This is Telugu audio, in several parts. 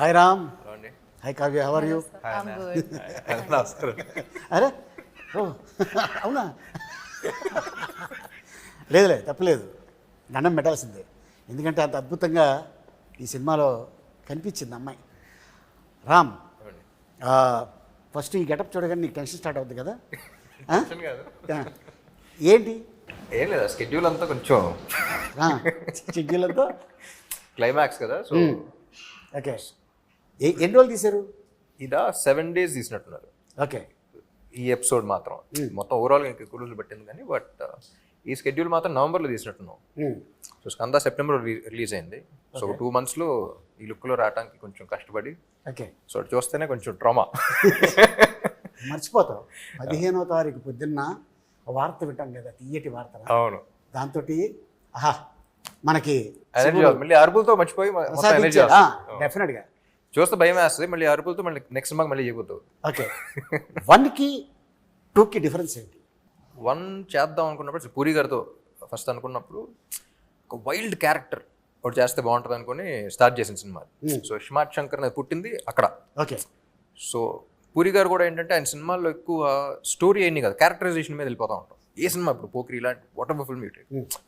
Hi Ram hi Kavya how are you. నమస్కారం అరే ఓ అవునా? లేదులే తప్పలేదు దండం పెట్టాల్సిందే. ఎందుకంటే అంత అద్భుతంగా ఈ సినిమాలో కనిపించింది అమ్మాయి. రామ్. ఫస్ట్ ఈ గెటప్ చూడగానే నీకు టెన్షన్ స్టార్ట్ అవుతుంది కదా. ఏంటి? ఏం లేదా స్కెడ్యూల్ అంతా కొంచెం చిగ్గిలతో క్లైమాక్స్ కదా సో ఓకే. ఎన్ని రోజులు తీశారు? ఇదా సెవెన్ డేస్ తీసినట్టున్నారు. ఓకే. ఈ ఎపిసోడ్ మాత్రం. మొత్తం ఓవరాల్ ఇంకా ఎక్కువ రోజులు పట్టింది కానీ బట్ ఈ స్కెడ్యూల్ మాత్రం నవంబర్లో తీసినట్టున్నాం. సో స్కంద సెప్టెంబర్ రిలీజ్ అయింది. సో టూ మంత్స్లో ఈ లుక్లో రావడానికి కొంచెం కష్టపడి ఓకే. సో చూస్తేనే కొంచెం ట్రామా మర్చిపోతావు. పదిహేనవ తారీఖు పొద్దున్న వార్త వింటాం కదా తీయటి వార్త అవును. దాంతో ఆహా మనకి మళ్ళీ అరుపులతో మర్చిపోయి డెఫినెట్గా చూస్తే భయం వేస్తుంది మళ్ళీ అరుపులతో మళ్ళీ నెక్స్ట్ మాకు మళ్ళీ చెబుతావు ఓకే. వన్కి టూకి డిఫరెన్స్ ఏంటి? వన్ చేద్దాం అనుకున్నప్పుడు పూరి గారితో ఫస్ట్ అనుకున్నప్పుడు ఒక వైల్డ్ క్యారెక్టర్ ఒకటి చేస్తే బాగుంటుంది అనుకుని స్టార్ట్ చేసిన సినిమా సో స్మార్ట్ శంకర్ అనేది పుట్టింది అక్కడ. ఓకే. సో పూరి గారు కూడా ఏంటంటే ఆయన సినిమాల్లో ఎక్కువ స్టోరీ అయింది కదా క్యారెక్టరైజేషన్ మీద వెళ్ళిపోతూ ఉంటాం. ఏ సినిమా ఇప్పుడు పోక్రి ఇలాంటి వాట్ ఎవర్ ఫిల్మ్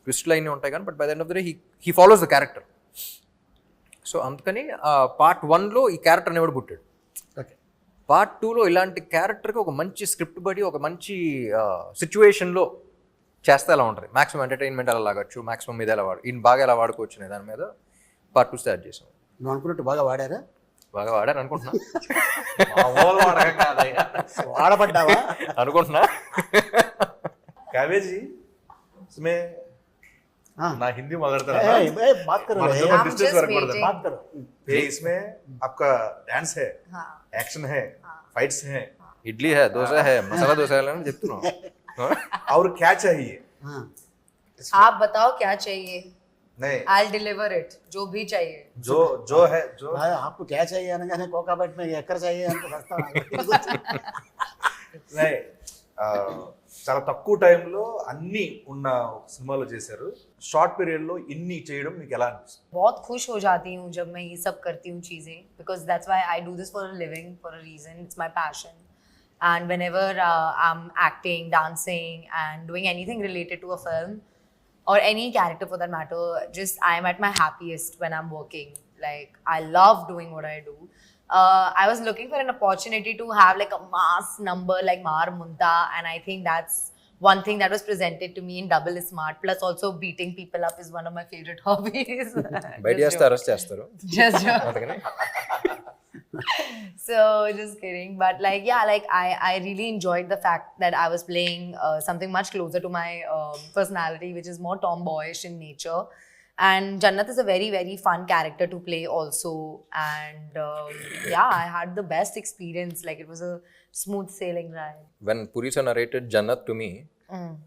ట్విస్ట్లు అయినా ఉంటాయి కానీ but by the end of the day he he follows the character so అందుకని పార్ట్ వన్లో ఈ క్యారెక్టర్ అనేవాడు పుట్టాడు ఓకే పార్ట్ టూలో ఇలాంటి క్యారెక్టర్కి ఒక మంచి స్క్రిప్ట్ బడి ఒక మంచి సిచ్యువేషన్లో చేస్తే ఎలా ఉంటుంది మాక్సిమం ఎంటర్టైన్మెంట్ ఎలా లాగొచ్చు మాక్సిమం మీద ఎలా వాడు ఈయన బాగా ఎలా వాడుకోవచ్చు అనే దాని మీద పార్ట్ టూ స్టార్ట్ చేసాం నువ్వు అనుకున్నట్టు బాగా వాడారా బాగా వాడాను అనుకుంటున్నా వాడబడ్డావా అనుకుంటున్నా काव्य जी इसमें हाँ। ना हिंदी में अगर ए, ए, बात करो मर्द रे। में I'm distance just वर्क पड़ता है। waiting. बात करो ये इसमें आपका डांस है हाँ एक्शन है फाइट्स है ఇడ్లీ హే దోశ హే మసాలా దోశ అని చెప్తున్నాం और क्या चाहिए हाँ, आप बताओ क्या चाहिए नहीं आई डिलीवर इट जो भी चाहिए जो जो है जो भाई, आपको क्या चाहिए అనగానే కోకాబెట్ में ఎక్కడ चाहिए అనుకో వస్తాను नहीं ఆ, చాలా తక్కువ టైంలో అన్ని ఉన్న సినిమాలో చేశారు షార్ట్ పీరియడ్ లో ఇన్ని చేయడం మీకు ఎలా అనిపిస్తుంది बहुत खुश हो जाती हूँ जब मैं ये सब करती हूँ चीज़ें because that's why I do this for a living for a reason it's my passion and whenever I am acting dancing and doing anything related to a film or any character for that matter just i am at my happiest when i'm working like i love doing what i do uh, I was looking for an opportunity to have like a mass number like Mar Munta, and I think that's one thing that was presented to me in Double is Smart. Plus, also beating people up is one of my favorite hobbies. just joke. Just joking. so just kidding but like yeah like i i really enjoyed the fact that i was playing uh, something much closer to my um, personality which is more tomboyish in nature and Jannat is a very, very fun character to play also. And um, yeah, I had the best experience. Like, it was a smooth sailing ride. When Purisa narrated Jannat to me, mm.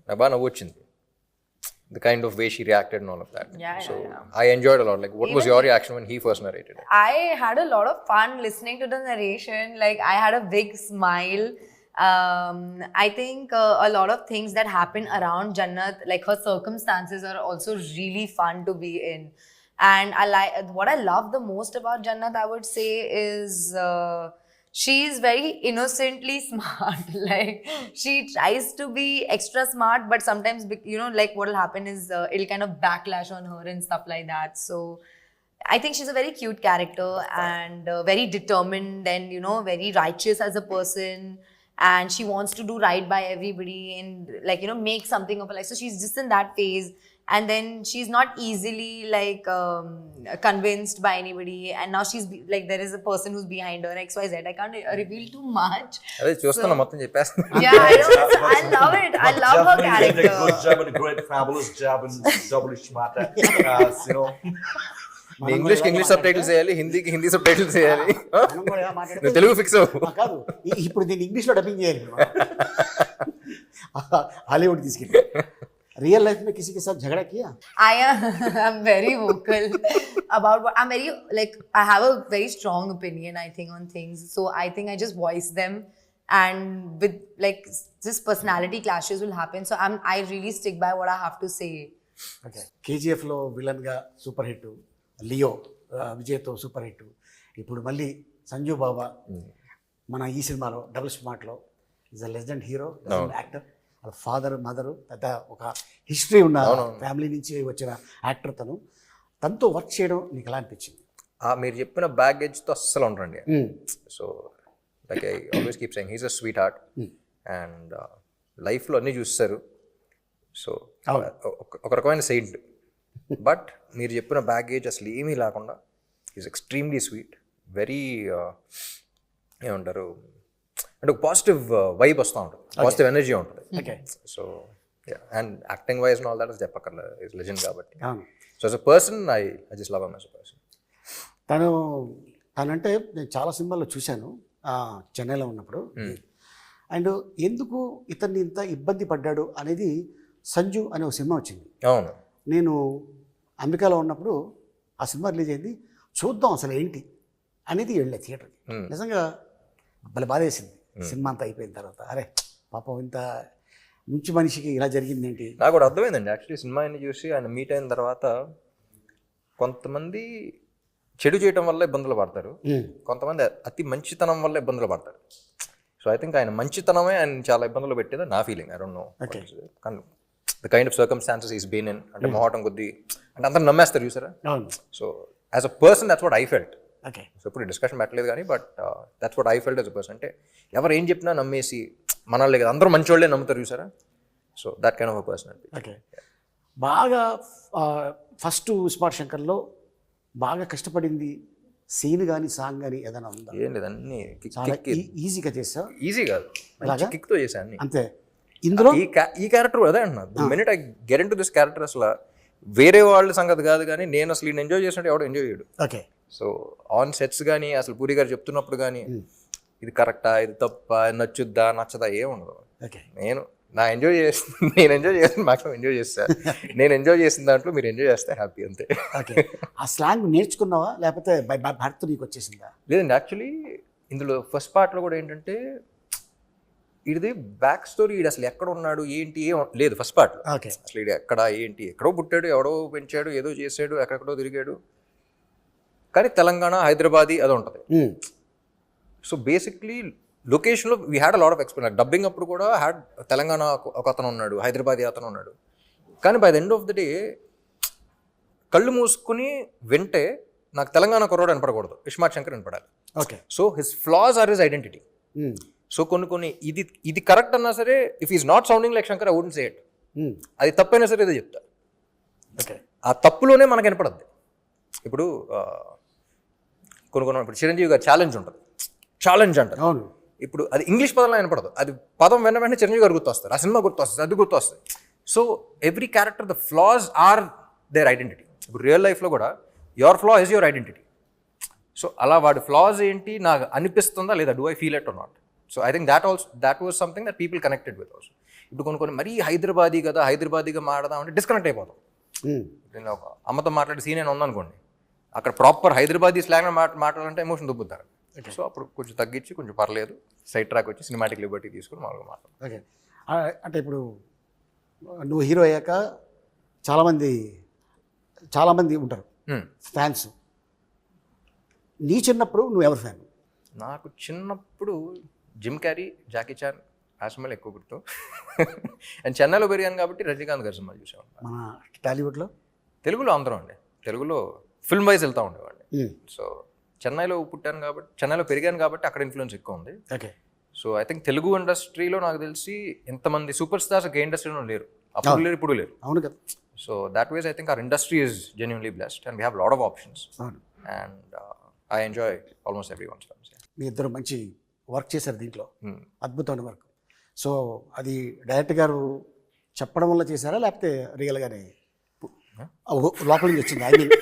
The kind of way she reacted and all of that. Yeah, so yeah, yeah. I enjoyed a lot. Like, what Even was your reaction when he first narrated it? I had a lot of fun listening to the narration. Like, I had a big smile um, I think uh, a lot of things that happen around Jannat, like her circumstances, are also really fun to be in. And I like what I love the most about Jannat. I would say is. Uh, she's very innocently smart like she tries to be extra smart but sometimes you know like what will happen is uh, it'll kind of backlash on her and stuff like that so I think she's a very cute character and uh, very determined and you know very righteous as a person and she wants to do right by everybody and like you know make something of her life so she's just in that phase and then she's not easily like um, convinced by anybody and now she's be- like there is a person who's behind her xyz i can't uh, reveal too much అదే చూస్తున్నా మొత్తం చెప్పేస్తున్నా yeah I, don't, I love it i love her Definitely you did a good character job and a great fabulous job and double smart uh, you know నీ ఇంగ్లీష్కి ఇంగ్లీష్ సబ్ టైటిల్స్ చేయాలి హిందీకి హిందీ సబ్ టైటిల్స్ చేయాలి మనం కూడా ఇలా మాట్లాడితే- నువ్వు తెలుగు ఫిక్స్ అవ్వు ఆ, కాదు ఈ- ఇప్పుడు దీన్ని ఇంగ్లీష్లో డబ్బింగ్ చేయాలి హాలీవుడ్ తీసుకెళ్ళి रियल लाइफ में किसी के साथ झगड़ा किया I am I'm very vocal about what I'm very like I have a very strong opinion I think on things so I think I just voice them and with like this personality clashes will happen so I'm I really stick by what I have to say okay కేజీఎఫ్లో విలన్గా super hit Leo విజయ్తో super hit. ఇప్పుడు మళ్ళీ సంజు బాబా మన ఈ సినిమాలో double స్మార్ట్లో is a legend hero actor వాళ్ళ ఫాదర్ మదర్ పెద్ద ఒక హిస్టరీ ఉన్న ఫ్యామిలీ నుంచి వచ్చిన యాక్టర్ తను. తనతో వర్క్ చేయడం నీకు ఎలా అనిపించింది? మీరు చెప్పిన బ్యాగేజ్తో అస్సలు ఉండరండి. So like I always keep saying he's a sweet heart and లైఫ్లో అన్నీ చూస్తారు. సో ఒక రకమైన సెయింట్ బట్ మీరు చెప్పిన బ్యాగేజ్ అసలు ఏమీ లేకుండా ఈజ్ ఎక్స్ట్రీమ్లీ స్వీట్ వెరీ ఏమంటారు అంటే ఒక పాజిటివ్ వైబ్ వస్తూ ఉంటుంది. పాజిటివ్ ఎనర్జీ ఉంటుంది. Okay so and acting wise all that చెప్పక్కర్లేదు ఇస్ లెజెండ్ కాబట్టి. So as a person I I just love um as a person తను తనంటే నేను చాలా సినిమాల్లో చూశాను చెన్నైలో ఉన్నప్పుడు. అండ్ ఎందుకు ఇతన్ని ఇంత ఇబ్బంది పడ్డాడు అనేది సంజు అనే ఒక సినిమా వచ్చింది. అవును. నేను అమెరికాలో ఉన్నప్పుడు ఆ సినిమా రిలీజ్ అయింది. చూద్దాం అసలు ఏంటి అనేది వెళ్ళే థియేటర్కి. నిజంగా భలే బాధేసింది. సినిమా అంతా అయిపోయిన తర్వాత అరే పాపం ఇంత మంచి మనిషికి ఇలా జరిగింది ఏంటి? నాకు కూడా అర్థమైందండి. యాక్చువల్లీ సినిమాని చూసి ఆయన మీట్ అయిన తర్వాత కొంతమంది చెడు చేయటం వల్ల ఇబ్బందులు పడతారు. కొంతమంది అతి మంచితనం వల్ల ఇబ్బందులు పడతారు. సో ఐ థింక్ ఆయన మంచితనమే ఆయన చాలా ఇబ్బందులు పెట్టేది నా ఫీలింగ్ ఐ డోంట్ నో. కానీ the kind of circumstances is been in అంటే మొహటం కొద్దీ అంటే అందరు నమ్మేస్తారు చూసారా? So as a person that's what I felt okay so ఇప్పుడు డిస్కషన్ పెట్టలేదు కానీ but that's what I felt as a person అంటే ఎవరు ఏం చెప్పినా నమ్మేసి మనల్ని కదా అందరూ మంచి వాళ్ళే నమ్ముతారు చూసారా? So that kind of a person okay బాగా ఫస్ట్ స్మార్ట్ శంకర్లో బాగా కష్టపడింది సీన్ కానీ సాంగ్ కానీ ఏదైనా ఉందా? ఏం లేదు అన్ని ఈజీగా చేసావు? ఈజీ కాదు. అలాగా? కిక్తో చేశాను అన్ని. అంతే. ఇందులో ఈ ఈ క్యారెక్టర్ అదే అంటున్నా minute I get into this character అసలు వేరే వాళ్ళ సంగతి కాదు కానీ నేను అసలు ఈయన ఎంజాయ్ చేసినట్టు ఎవడో ఎంజాయ్ చేయడు. ఓకే. సో ఆన్ సెట్స్ కానీ అసలు పూరి గారు చెప్తున్నప్పుడు కానీ ఇది కరెక్టా ఇది తప్ప నచ్చుద్దా నచ్చదా ఏం ఉండదు. ఓకే. నేను నా ఎంజాయ్ చేసి నేను ఎంజాయ్ చేసిన మాక్సిమం ఎంజాయ్ చేస్తా. నేను ఎంజాయ్ చేసిన దాంట్లో మీరు ఎంజాయ్ చేస్తే హ్యాపీ అంతే. ఓకే. ఆ స్లాంగ్ నేర్చుకున్నావా? లేకపోతే భర్త నీకు వచ్చేసిందా లేదండి యాక్చువల్లీ ఇందులో ఫస్ట్ పార్ట్లో కూడా ఏంటంటే ఇది బ్యాక్ స్టోరీ ఇది అసలు ఎక్కడ ఉన్నాడు ఏంటి ఏం లేదు ఫస్ట్ పార్ట్లో ఓకే. అసలు ఇది ఎక్కడ ఏంటి ఎక్కడో పుట్టాడు ఎవడో పెంచాడు ఏదో చేసాడు ఎక్కడెక్కడో తిరిగాడు. కానీ తెలంగాణ హైదరాబాదీ అది ఉంటుంది. సో బేసిక్లీ లొకేషన్లో we had a lot of experience dubbing అప్పుడు కూడా హ్యాడ్ తెలంగాణ ఒక- అతను ఉన్నాడు హైదరాబాదీ అతను ఉన్నాడు. కానీ by the end of the day కళ్ళు మూసుకుని వింటే నాకు తెలంగాణ కుర్రోడు వినపడకూడదు. ISmart Shankar వినపడాలి. Okay. So his flaws are his identity. So కొన్ని కొన్ని ఇది ఇది కరెక్ట్ అన్నా సరే if is not sounding like Shankar I wouldn't say it. అది తప్పైనా సరే ఏదో చెప్తా. ఓకే ఆ తప్పులోనే మనకు వినపడద్ది. ఇప్పుడు కొన్ని కొన్ని ఇప్పుడు చిరంజీవి గారు ఛాలెంజ్ ఉంటుంది. ఛాలెంజ్ అంటారు అవును. ఇప్పుడు అది ఇంగ్లీష్ పదంలో వినపడదు. అది పదం వెన్న వెంటనే చిరంజీవి గారు గుర్తొస్తారు. ఆ సినిమా గుర్తొస్తుంది అది గుర్తొస్తుంది. So every character the flaws are their identity ఇప్పుడు రియల్ లైఫ్లో కూడా your flaw is your identity so అలా వాడి ఫ్లాస్ ఏంటి నాకు అనిపిస్తుందా లేదా do I feel at not so I think that also that was something that people connected with also ఇప్పుడు కొన్ని కొన్ని మరీ హైదరాబాదీ కదా హైదరాబాదీగా మాడదాం అంటే డిస్కనెక్ట్ అయిపోతాం. ఉమ్. నేను ఒక అమ్మతో మాట్లాడే సీన్ నేను ఉందనుకోండి అక్కడ ప్రాపర్ హైదరాబాదీ స్లాంగ్ మాట మాట్లాడాలంటే ఎమోషన్ దుబ్బుతారు. సో అప్పుడు కొంచెం తగ్గించి కొంచెం పర్లేదు. సైడ్ ట్రాక్ వచ్చి సినిమాటిక్ లిబర్టీ తీసుకుని మామూలుగా మాట్లాడు ఓకే అంటే ఇప్పుడు నువ్వు హీరో అయ్యాక చాలామంది చాలామంది ఉంటారు. ఫ్యాన్స్ నీ చిన్నప్పుడు నువ్వు ఎవరు ఫ్యాన్ నాకు చిన్నప్పుడు జిమ్ క్యారీ జాకీ చాన్ ఆ సినిమాలు ఎక్కువ గుర్తు. అండ్ చెన్నైలో పెరిగాను కాబట్టి రజనీకాంత్ గారి సినిమాలు చూసాను మన టాలీవుడ్లో? తెలుగులో అందరం అండి. తెలుగులో ఫిల్మ్ వైజ్ వెళ్తూ ఉండేవాడిని. సో చెన్నైలో పుట్టాను కాబట్టి చెన్నైలో పెరిగాను కాబట్టి అక్కడ ఇన్ఫ్లుయెన్స్ ఎక్కువ ఉంది. Okay so I think Telugu ఇండస్ట్రీలో నాకు తెలిసి ఎంతమంది సూపర్ స్టార్స్ ఏ ఇండస్ట్రీలో లేరు. అప్పుడు లేరు ఇప్పుడు లేరు. అవును కదా. So that was I think our industry is genuinely blessed and we have lot of options and I enjoy almost every one films మీ ఇద్దరు మంచి వర్క్ చేశారు దీంట్లో. అద్భుతమైన వర్క్. సో అది డైరెక్టర్ గారు చెప్పడం వల్ల చేశారా? లేకపోతే రియల్గానే లోపల నుంచి వచ్చింది. ఐ మీన్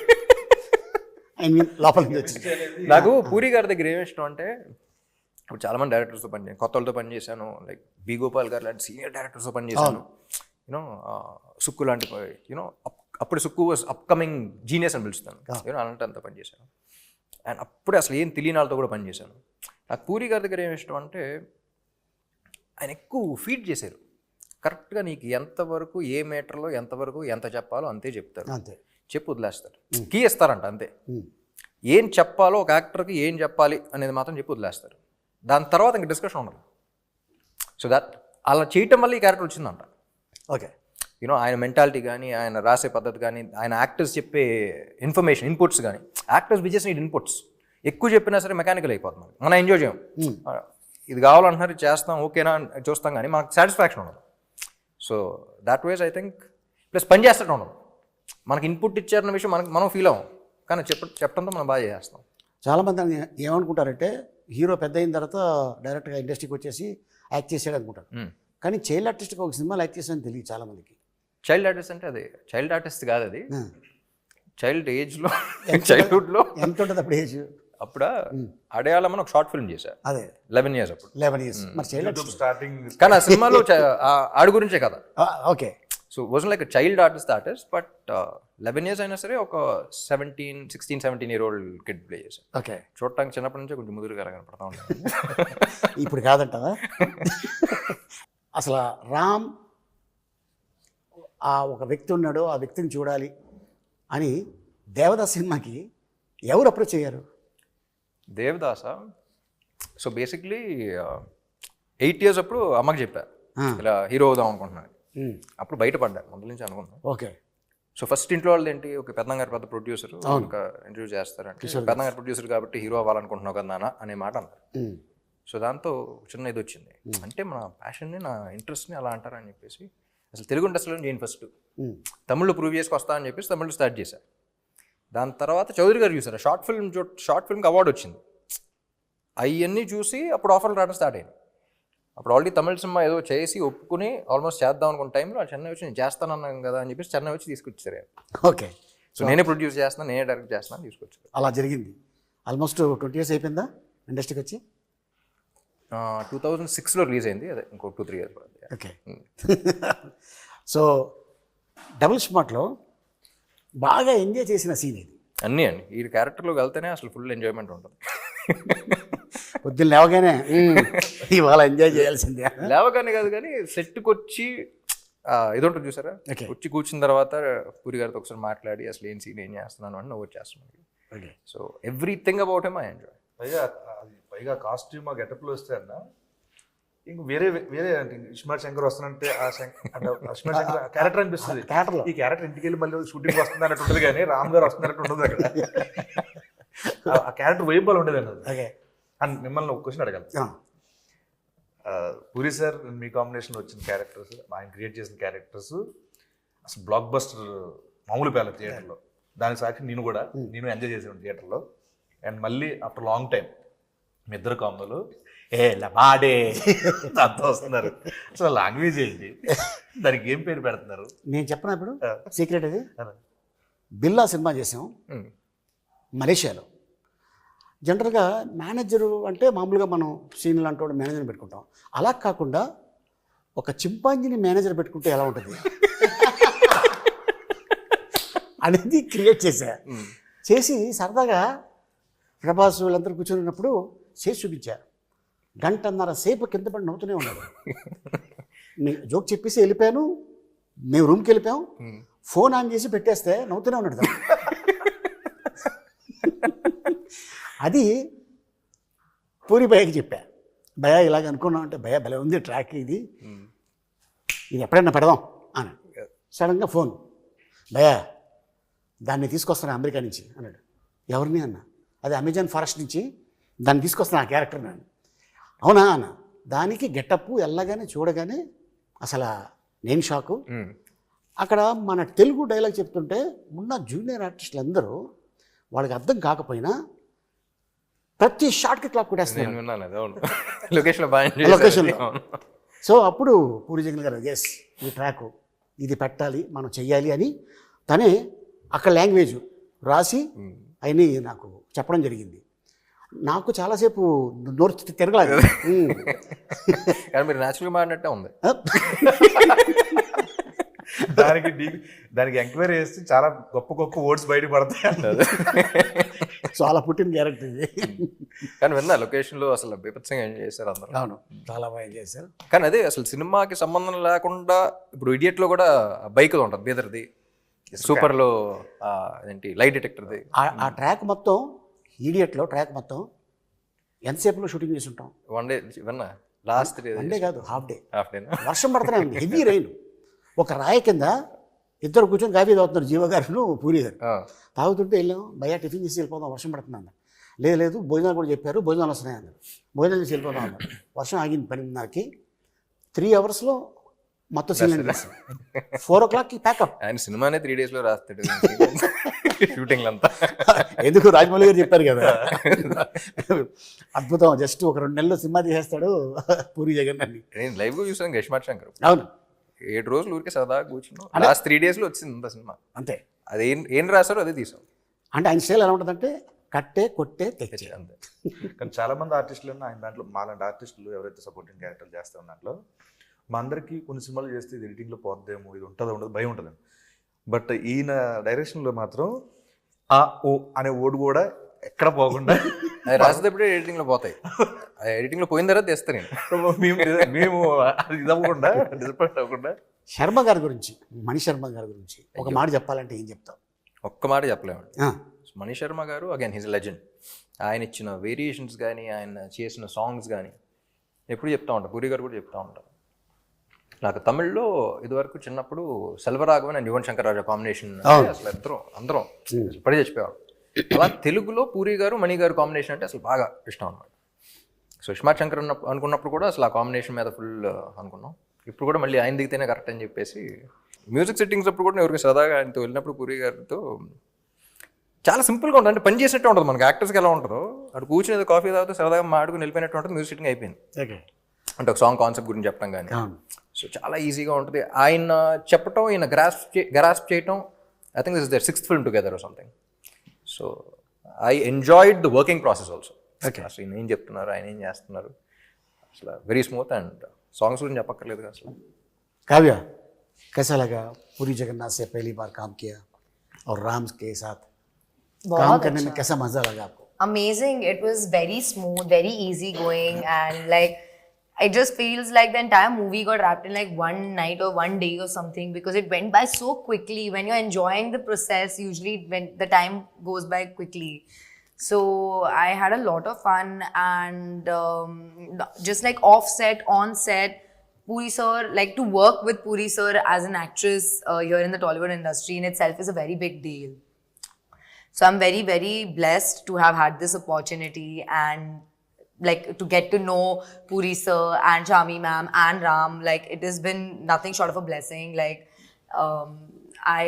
ఐ మీన్ లోపల నుంచి వచ్చింది. నాకు పూరి గారి దగ్గర ఏమి ఇష్టం అంటే ఇప్పుడు చాలా మంది డైరెక్టర్స్తో పని కొత్త వాళ్ళతో పని చేశాను. లైక్ బి గోపాల్ గారు లాంటి సీనియర్ డైరెక్టర్స్తో పని చేశాను. యూనో సుక్కు లాంటి యూనో అప్పుడు సుక్కు వాజ్ అప్కమింగ్ జీనియస్ అని పిలుస్తాను. యూనో అలాంటి అంతా పని చేశాను. అండ్ అప్పుడే అసలు ఏం తెలియని వాళ్ళతో కూడా పని చేశాను. నాకు పూరి గారి దగ్గర ఏమి ఇష్టం అంటే ఆయన ఎక్కువ ఫీడ్ చేశారు. కరెక్ట్గా నీకు ఎంతవరకు ఏ మీటర్లో ఎంతవరకు ఎంత చెప్పాలో అంతే చెప్తారు. అంతే. చెప్పు వదిలేస్తారు. కీ ఇస్తారంట అంతే. ఏం చెప్పాలో ఒక యాక్టర్కి ఏం చెప్పాలి అనేది మాత్రం చెప్పి వదిలేస్తారు. దాని తర్వాత ఇంక డిస్కషన్ ఉండదు. సో దట్ అలా చేయటం వల్ల ఈ క్యారెక్టర్ వచ్చిందంట. ఓకే. యూనో ఆయన మెంటాలిటీ కానీ ఆయన రాసే పద్ధతి కానీ ఆయన యాక్టర్స్ చెప్పే ఇన్ఫర్మేషన్ ఇన్పుట్స్ కానీ యాక్టర్స్ బిజెస్ నీడ్ ఇన్పుట్స్ ఎక్కువ చెప్పినా సరే మెకానికల్ అయిపోతుంది మనం ఎంజాయ్ చేయం. ఆ, ఇది కావాలంటున్నారు చేస్తాం ఓకేనా అని చూస్తాం కానీ మనకు సాటిస్ఫాక్షన్ ఉండదు. So that was I think plus పని చేస్తూ ఉండదు. మనకి ఇన్పుట్ ఇచ్చారన్న విషయం మనకి మనం ఫీల్ అవ్వం. కానీ చెప్ప చెప్పడంతో మనం బాగా చేస్తాం చాలామంది ఏమనుకుంటారంటే హీరో పెద్ద అయిన తర్వాత డైరెక్ట్గా ఇండస్ట్రీకి వచ్చేసి యాక్ట్ చేసాడు అనుకుంటారు. Hmm. కానీ చైల్డ్ ఆర్టిస్ట్గా ఒక సినిమాలో యాక్ట్ చేసాడని తెలియదు చాలామందికి చైల్డ్ ఆర్టిస్ట్ అంటే అది చైల్డ్ ఆర్టిస్ట్ కాదు అది. Hmm. చైల్డ్ ఏజ్లో చైల్డ్హుడ్లో ఎంత ఉంటుంది అప్పుడు ఏజ్ అప్పుడు అడయాళమని ఒక షార్ట్ ఫిల్మ్ చేశా. అదే. లెవెన్ ఇయర్స్ అప్పుడు. Eleven years. మరి స్టార్టింగ్ కానీ ఆ సినిమాలో ఆడి గురించే కదా. Okay. So was like child artist artist but eleven years అయినా సరే ఒక seventeen sixteen seventeen year old kid play చేశాను ఓకే. చూడటానికి చిన్నప్పటి నుంచే కొంచెం ముదురుగా కనపడతా ఉంటాను ఇప్పుడు కాదంటావా? అసలు రామ్ ఆ ఒక వ్యక్తి ఉన్నాడు ఆ వ్యక్తిని చూడాలి అని దేవదాస్ సినిమాకి ఎవరు అప్రోచ్ అయ్యారు? Devadas. So basically eight years అప్పుడు అమ్మకి చెప్పా. ఇలా హీరో అవుదాం అనుకుంటున్నాను. అప్పుడు బయటపడ్డా ముందు నుంచి అనుకున్నాను. ఓకే. సో ఫస్ట్ ఇంట్లో వాళ్ళు ఏంటి? ఒక పెద్దంగారు పెద్ద ప్రొడ్యూసర్ ఒక ఇంటర్వ్యూ చేస్తారంటే పెద్దంగారు ప్రొడ్యూసర్ కాబట్టి హీరో అవ్వాలనుకుంటున్నావు కదా నాన్న అనే మాట అన్నారు. సో దాంతో చిన్న ఇది వచ్చింది. అంటే మన ప్యాషన్ని నా ఇంట్రెస్ట్ని అలా అంటారని చెప్పేసి అసలు తెలుగు ఇండస్ట్రీలో నేను ఫస్ట్ ఉమ్, తమిళ్ళో ప్రూవ్ చేసుకొస్తా అని చెప్పేసి తమిళ్ళో స్టార్ట్ చేశా. దాని తర్వాత చౌదరి గారు చూసారు? షార్ట్ ఫిల్మ్ చూ షార్ట్ ఫిల్మ్కి అవార్డు వచ్చింది. అవన్నీ చూసి అప్పుడు ఆఫర్లు రావడం స్టార్ట్ అయింది అప్పుడు ఆల్రెడీ తమిళ సినిమా ఏదో చేసి ఒప్పుకుని ఆల్మోస్ట్ చేద్దాం అనుకున్న టైంలో ఆ చెన్నై వచ్చి నేను చేస్తానన్నాను కదా అని చెప్పేసి చెన్నై వచ్చి తీసుకొచ్చారు. ఓకే. సో నేనే ప్రొడ్యూస్ చేస్తున్నా నేనే డైరెక్ట్ చేస్తున్నా అని తీసుకొచ్చారు. అలా జరిగింది. ఆల్మోస్ట్ ట్వంటీ ఇయర్స్ అయిపోయిందా ఇండస్ట్రీకి వచ్చి? టూ థౌజండ్ సిక్స్లో రిలీజ్ అయింది. అదే ఇంకో two three years okay. So double స్మార్ట్లో బాగా ఎంజాయ్ చేసిన సీన్ ఇది. అన్నీ అండి. ఈ క్యారెక్టర్లోకి వెళ్తేనే అసలు ఫుల్ ఎంజాయ్మెంట్ ఉంటుంది. పొద్దున్న లేవగానే "మ్మ్, ఇవాళ ఎంజాయ్ చేయాల్సిందే. లేవగానే కాదు కానీ సెట్కి వచ్చి ఆ, ఇది ఉంటుంది చూసారా. వచ్చి కూర్చున్న తర్వాత పూరి గారితో ఒకసారి మాట్లాడి అసలు ఏం సీన్ ఏం చేస్తున్నాను అని నువ్వు చేస్తున్నాను okay. So everything about um I enjoy. పైగా అది పైగా కాస్ట్యూమ్ ఆ గెటప్లో వస్తే అన్న ఇంక వేరే వేరే అంటే ఇస్మార్ట్ శంకర్ వస్తానంటే ఆ శంకర్ క్యారెక్టర్ అనిపిస్తుంది. క్యారెక్టర్లో. ఈ క్యారెక్టర్ ఇంటికి వెళ్ళి మళ్ళీ షూటింగ్ వస్తుంది అన్నట్టు ఉంటుంది కానీ రామ్ గారు వస్తున్నట్టు ఉండదు అక్కడ. ఆ- క్యారెక్టర్ వైబల్ ఉండేది అన్నది. ఓకే. అండ్ మిమ్మల్ని ఒక క్వశ్చన్ అడగాలి. పూరి సార్ మీ కాంబినేషన్లో వచ్చిన క్యారెక్టర్స్ ఆయన క్రియేట్ చేసిన క్యారెక్టర్స్ అసలు బ్లాక్ బస్టర్ మామూలు పేల థియేటర్లో. దానికి సాక్షి నేను కూడా నేను ఎంజాయ్ చేసాను థియేటర్లో. అండ్ మళ్ళీ ఆఫ్టర్ లాంగ్ టైం మీ ఇద్దరు కాంబోలు ఏ లబాడే. అంత వస్తున్నారు అసలు లాంగ్వేజ్ ఏంటి? దానికి ఏం పేరు పెడుతున్నారు? నేను చెప్పనా ఇప్పుడు. సీక్రెట్ అది. బిల్లా సినిమా చేసాం. మలేషియాలో. జనరల్గా మేనేజరు అంటే మామూలుగా మనం సీనియర్ అంటూ మేనేజర్ని పెట్టుకుంటాం. అలా కాకుండా ఒక చింపాంజీని మేనేజర్ పెట్టుకుంటే ఎలా ఉంటుంది? అనేది క్రియేట్ చేశా. చేసి సరదాగా ప్రభాస్ వీళ్ళందరూ కూర్చొని ఉన్నప్పుడు చేసి చూపించా. గంటన్నర సేపు కింద పడి నవ్వుతూనే ఉన్నాడు. జోక్ చెప్పేసి వెళ్ళిపోయాను. మేము రూమ్కి వెళ్ళిపోయాం. ఫోన్ ఆన్ చేసి పెట్టేస్తే నవ్వుతూనే ఉన్నాడు. అది పూరి భయ్యకి చెప్పా. భయ ఇలాగ అనుకున్నాం అంటే భయ భలే ఉంది ట్రాక్ ఇది. ఇది ఎప్పుడైనా పెడదాం అని. సడన్గా ఫోన్ భయ దాన్ని తీసుకొస్తాను అమెరికా నుంచి అన్నాడు. ఎవరిని అన్న? అది అమెజాన్ ఫారెస్ట్ నుంచి. దాన్ని తీసుకొస్తాను ఆ క్యారెక్టర్ నేను అవునా అన్న? దానికి గెటప్ వెళ్ళగానే చూడగానే అసలు నేను షాకు. అక్కడ మన తెలుగు డైలాగ్ చెప్తుంటే ఉన్న జూనియర్ ఆర్టిస్టులు అందరూ వాళ్ళకి అర్థం కాకపోయినా ప్రతి షార్ట్కి క్లాప్ కొట్టేస్తున్నారు. లొకేషన్లో. సో అప్పుడు పూరి జగన్ గారు ఎస్ ఈ ట్రాక్ ఇది పెట్టాలి మనం చెయ్యాలి అని తనే అక్కడ లాంగ్వేజ్ రాసి అయినా నాకు చెప్పడం జరిగింది. నాకు చాలాసేపు నోరు తిరగలేదు. కానీ మీరు న్యాచురల్గా మాడినట్టే ఉంది. దానికి దానికి ఎంక్వైరీ చేస్తే చాలా గొప్ప గొప్ప వర్డ్స్ బయట పడతాయి అన్నారు. సో అలా పుట్టిన క్యారెక్టర్ ఇది. కానీ విన్నా లొకేషన్లో అసలు బీభత్సంగా ఎంజాయ్ చేశారు అందరూ. అవును చాలా బాగా చేశారు. కానీ అదే అసలు సినిమాకి సంబంధం లేకుండా ఇప్పుడు ఇడియట్లో కూడా బైక్ ఉంటుంది బీదర్ది. సూపర్లో ఏంటి లైట్ డిటెక్టర్ది ఆ ట్రాక్ మొత్తం ఈడియట్లో ట్రాక్ మొత్తం ఎంతసేపులో షూటింగ్ చేసి ఉంటాం వన్ డే విన్నా లాస్ట్ డే వన్ డే కాదు హాఫ్ డే. హాఫ్ డే వర్షం పడుతూనే ఉంది హెవీ రైన్. ఒక రాయి కింద ఇద్దరు కూర్చొని కాఫీ తాగుతున్నారు జీవ పూరి గారు. తాగుతుంటే వెళ్ళాం భయ్యా టిఫిన్ చేసి వెళ్ళిపోదాం వర్షం పడుతుంది అన్నారు. లేదు లేదు భోజనాలు కూడా చెప్పారు భోజనాలు వస్తున్నాయి అన్నారు భోజనాలు చేసి వెళ్ళిపోదాం అన్నారు. వర్షం ఆగింది పన్నెండున్నరకి. త్రీ అవర్స్లో మొత్తం సీన్ ఫోర్ ఓ క్లాక్కి ప్యాకప్ ఆయన సినిమానే త్రీ డేస్లో రాస్తాడు. షూటింగ్ అంతా. ఎందుకు? రాజమౌళి గారు చెప్పారు కదా. అద్భుతం. జస్ట్ ఒక రెండు నెలలు సినిమా తీసేస్తాడు పూరి జగన్ అని నేను లైవ్గా చూసాను గష్మాట్ శంకర్ అవును. ఏడు రోజులు ఊరికే సరదాగా కూర్చున్నాం. లాస్ట్ త్రీ డేస్లో వచ్చింది అంత సినిమా. అంతే. అది ఏం ఏం రాశారో అదే తీసాం. అంటే ఆయన స్టైల్ ఎలా ఉంటుందంటే కట్టే కొట్టే తెచ్చే. అంతే. కానీ చాలా మంది ఆర్టిస్టులు ఉన్న ఆయన దాంట్లో మాలాంటి ఆర్టిస్టులు ఎవరైతే సపోర్టింగ్ క్యారెక్టర్ చేస్తా ఉన్న దాంట్లో మా అందరికీ కొన్ని సినిమాలు చేస్తే ఇది ఎడిటింగ్లో పోద్దేమో ఇది ఉంటుందో ఉండదు భయం ఉంటుంది. బట్ ఈయన డైరెక్షన్లో మాత్రం ఆ ఓ అనే ఓడు కూడా ఎక్కడ పోకుండా అది రాసేటప్పుడే ఎడిటింగ్లో పోతాయి. ఎడిటింగ్లో పోయిన తర్వాత తెస్తా నేను. మేము మేము అది ఇది అవ్వకుండా డిసప్పాయింట్ అవ్వకుండా. శర్మ గారి గురించి మణి శర్మ గారి గురించి ఒక మాట చెప్పాలంటే ఏం చెప్తావు? ఒక్క మాట చెప్పలేమండి ఆ, మణి శర్మ గారు అగైన్ హిజ్ లెజెండ్ ఆయన ఇచ్చిన వేరియేషన్స్ కానీ ఆయన చేసిన సాంగ్స్ కానీ ఎప్పుడు చెప్తా ఉంటారు పూరి గారు కూడా చెప్తా ఉంటారు. నాకు తమిళ్ళో ఇదివరకు చిన్నప్పుడు సెల్వరాఘవన్ అండ్ యువన్ శంకర్ రాజా కాంబినేషన్ అసలు ఇద్దరం అందరం అసలు పడి చచ్చిపోయాం అలా తెలుగులో పూరి గారు మణి గారు కాంబినేషన్ అంటే అసలు బాగా ఇష్టం అనమాట సుష్మా శంకర్ అనుకున్నప్పుడు కూడా అసలు ఆ కాంబినేషన్ మీద ఫుల్ అనుకున్నాం. ఇప్పుడు కూడా మళ్ళీ ఆయన దిగితేనే కరెక్ట్ అని చెప్పేసి మ్యూజిక్ సెట్టింగ్స్ అప్పుడు కూడా ఎవరికి సరదాగా ఆయనతో వెళ్ళినప్పుడు పూరి గారితో చాలా సింపుల్గా ఉంటుంది. అంటే పని చేసినట్టు ఉంటుంది మనకి. యాక్టర్స్కి ఎలా ఉంటుందో. అక్కడ కూర్చుని ఏదో కాఫీ తాగితే సరదాగా మాడుకుని వెళ్ళిపోయినట్టు ఉంటుంది. మ్యూజిక్ సెట్టింగ్ అయిపోయింది. అంటే ఒక సాంగ్ కాన్సెప్ట్ గురించి చెప్పడం కానీ. సో చాలా ఈజీగా ఉంటుంది ఆయన చెప్పటం ఈయన గ్రాస్ప్ గ్రాస్ప్ చేయటం I think this is their sixth film together something so I enjoyed the working process also అసలు ఈయన ఏం చెప్తున్నారు ఆయన ఏం చేస్తున్నారు అసలు వెరీ స్మూత్ అండ్ సాంగ్స్ గురించి చెప్పక్కర్లేదు కదా అసలు काव्या कैसा लगा पूरी जगन्नाथ से पहली बार काम किया और राम के साथ काम बहुत करने में कैसा मजा लगा आपको amazing. It was very smooth, very easy going, and like it just feels like the entire movie got wrapped in like one night or one day or something because it went by so quickly. When you're enjoying the process, usually when the time goes by quickly. So I had a lot of fun and um, just like off set, on set. Puri sir, like to work with Puri sir as an actress uh, here in the Tollywood industry in itself is a very big deal. So I'm very, very blessed to have had this opportunity and like to get to know Puri sir and Chami ma'am and Ram. Like it has been nothing short of a blessing. Like um, I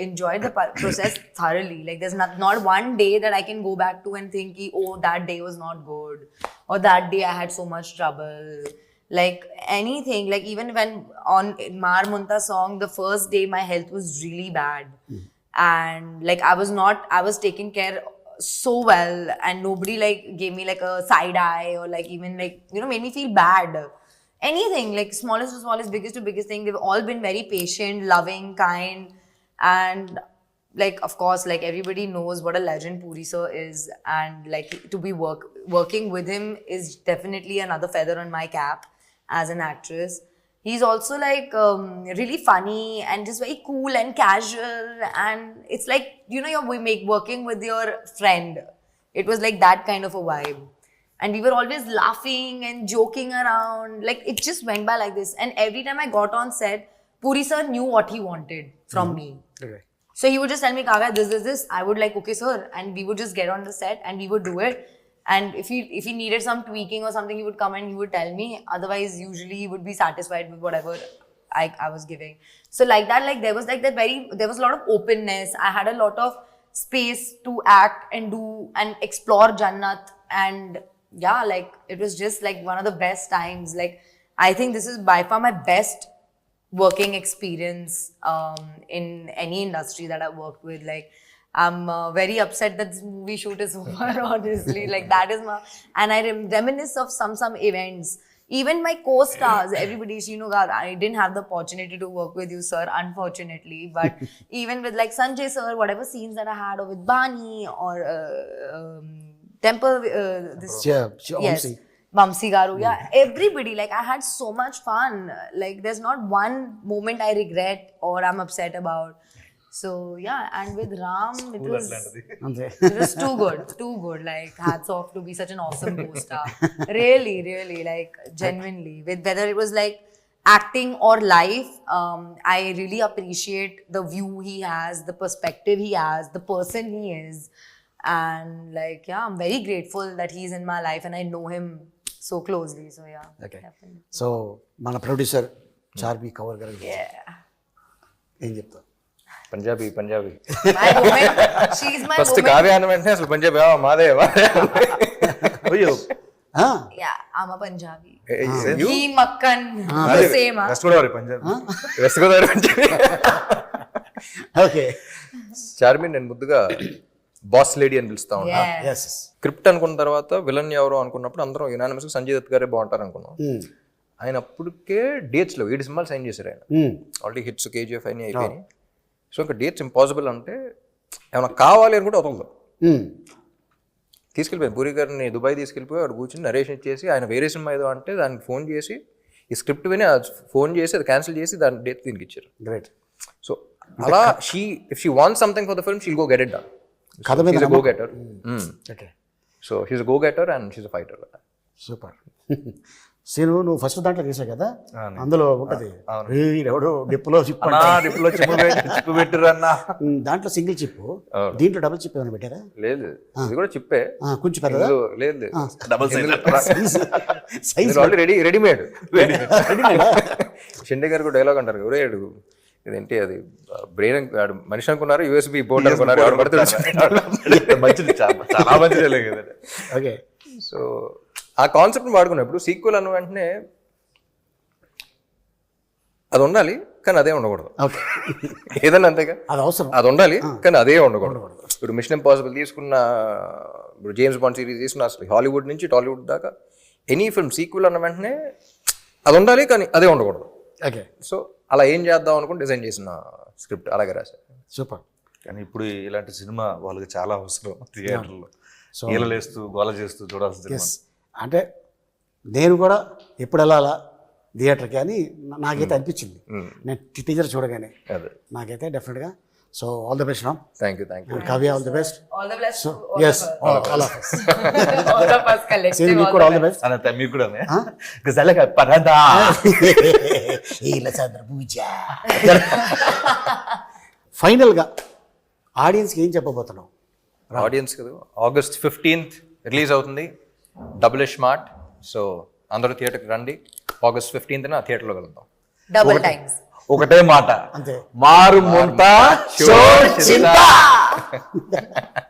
enjoyed the process thoroughly. Like there's not not one day that I can go back to and think, oh, that day was not good, or that day I had so much trouble. Like anything, like even when on Mar Munta song, the first day my health was really bad and like i was not i was taken care so well and nobody like gave me like a side eye or like even like you know made me feel bad. Anything like smallest to smallest biggest to biggest thing they've all been very patient loving kind and like of course like everybody knows what a legend puri sir is and like to be work working with him is definitely another feather on my cap as an actress he's also like um, really funny and just very cool and casual and it's like you know you're we make working with your friend it was like that kind of a vibe and we were always laughing and joking around like it just went by like this and every time i got on set puri sir knew what he wanted from me Okay. so he would just tell me, kaga this, this, this. I would like, okay, sir. And we would just get on the set and we would do it. And if he if he needed some tweaking or something, he would come and he would tell me. Otherwise, usually he would be satisfied with whatever I, I was giving. So like that, like there was like that very there was a lot of openness. I had a lot of space to act and do and explore Jannat. And yeah, like it was just like one of the best times. Like I think this is by far my best working experience um, in any industry that I've worked with. Like, I'm uh, very upset that this movie shoot is over. Honestly, like that is my and I rem- reminisce of some some events. Even my co-stars, everybody, you know, God, I didn't have the opportunity to work with you, sir, unfortunately. But even with like Sanjay, sir, whatever scenes that I had, or with Bani or uh, um, Temple, uh, this sure, yes. Vamsi Garu, yeah, everybody. Like I had so much fun. Like there's not one moment I regret or I'm upset about. So yeah, and with Ram, it was అంతే it was too good, too good. Like hats off to be such an awesome co-star. really, really, like genuinely. With whether it was like acting or life, um, I really appreciate the view he has, the perspective he has, the person he is, and like yeah, I'm very grateful that he's in my life and I know him so closely. So yeah, Okay. definitely. So మన ప్రొడ్యూసర్ చార్మి కవర్ గారు Yeah. ఏం చెప్తావు పంజాబీ పంజాబీ. ఫస్ట్. కావ్య అన్న వెంటనే అసలు పంజాబీ మాదే అయ్యో. ఆ, Yeah, I'm a Punjabi. You? He Makkan, the same. huh? West Godavari Punjab. West Godavari Punjabi. Okay. Charmi నేను ముద్దుగా బాస్ లేడీ అని పిలుస్తా ఉన్నా. స్క్రిప్ట్ అనుకున్న తర్వాత విలన్ ఎవరు అనుకున్నప్పుడు అందరం యునానిమస్ సంజయ్ దత్ గారే బాగుంటారు అనుకున్నాం. ఆయన అప్పటికే డేట్స్లో ఏడు సినిమాలు సైన్ చేశారు ఆయన. ఆల్రెడీ హిట్స్ కేజీఎఫ్ అని అయిపోయినాయి. సో ఇంకా డేట్స్ ఇంపాసిబుల్ అంటే ఏమైనా కావాలి అని కూడా వదలదు. తీసుకెళ్ళిపోయాను. పూరి గారిని దుబాయ్ తీసుకెళ్ళిపోయి వాడు కూర్చుని నరేషన్ ఇచ్చేసి ఆయన వేరే సినిమా ఏదో అంటే దానికి ఫోన్ చేసి ఈ స్క్రిప్ట్ విని ఫోన్ చేసి అది క్యాన్సిల్ చేసి దాని డేట్ దీనికి ఇచ్చారు. గ్రేట్ సో అలా she if she want something for the film she'll go get it done కథ మీద go getter okay so she's go getter and she's fighter super Seenu నువ్వు ఫస్ట్ దాంట్లో చేసావు కదా? అందులో ఉంటది ఎవడో డిప్పులో చిప్ అన్నా దాంట్లో సింగిల్ చిప్ దీంట్లో డబుల్ చిప్ ఏమైనా పెట్టారా? లేదు ఇది కూడా చిప్పే కొంచెం పెద్దదా? ఇందులో లేదు double size size ready readymade Shinde గారు డైలాగ్ అంటారు. అడు ఇదేంటి అది బ్రెయిన్ మనిషి అనుకున్నారు యూఎస్బి బోర్డ్ అనుకున్నారు ఎవరు చాలా మంచిది ఓకే సో ఆ కాన్సెప్ట్ వాడుకున్నప్పుడు సీక్వెల్ అన్న వెంటనే అది ఉండాలి కానీ అదే ఉండకూడదు. ఓకే. ఏదన్నా అంతేగా. అది అవసరం. అది ఉండాలి కానీ అదే ఉండకూడదు. ఇప్పుడు మిషన్ ఇంపాసిబుల్ తీసుకున్న ఇప్పుడు జేమ్స్ బాండ్ సిరీస్ తీసుకున్న అసలు హాలీవుడ్ నుంచి టాలీవుడ్ దాకా ఎనీ ఫిల్మ్ సీక్వెల్ అన్న వెంటనే అది ఉండాలి కానీ అదే ఉండకూడదు. ఓకే. సో అలా ఏం చేద్దాం అనుకుని డిజైన్ చేసిన స్క్రిప్ట్ అలాగే రాశారు. సూపర్. కానీ ఇప్పుడు ఇలాంటి సినిమా వాళ్ళకి చాలా అవసరం థియేటర్లో. ఈలలేస్తూ గోల చేస్తూ ఎస్ అంటే నేను కూడా ఎప్పుడు వెళ్ళాలా థియేటర్కి అని నాకైతే అనిపించింది. నేను టీచర్ చూడగానే అదే. నాకైతే డెఫినెట్గా. So all the best Ram. Thank you thank you Kavya all the best all yes of us. all of us. Collective. Seenu all మీకు కూడా ఆల్ ద బెస్ట్ అని మీకు కూడా గజలగా పరదా పూజ ఫైనల్గా ఆడియన్స్కి ఏం చెప్పబోతున్నావు? ఆడియన్స్ కదా ఆగస్ట్ ఫిఫ్టీన్త్ రిలీజ్ అవుతుంది. డబుల్ స్మార్ట్ సో అందరూ థియేటర్కి రండి. ఆగస్ట్ ఫిఫ్టీన్త్న థియేటర్లో వెళ్దాం Double times. ఒకటే మాట. అంతే. మారు ముంత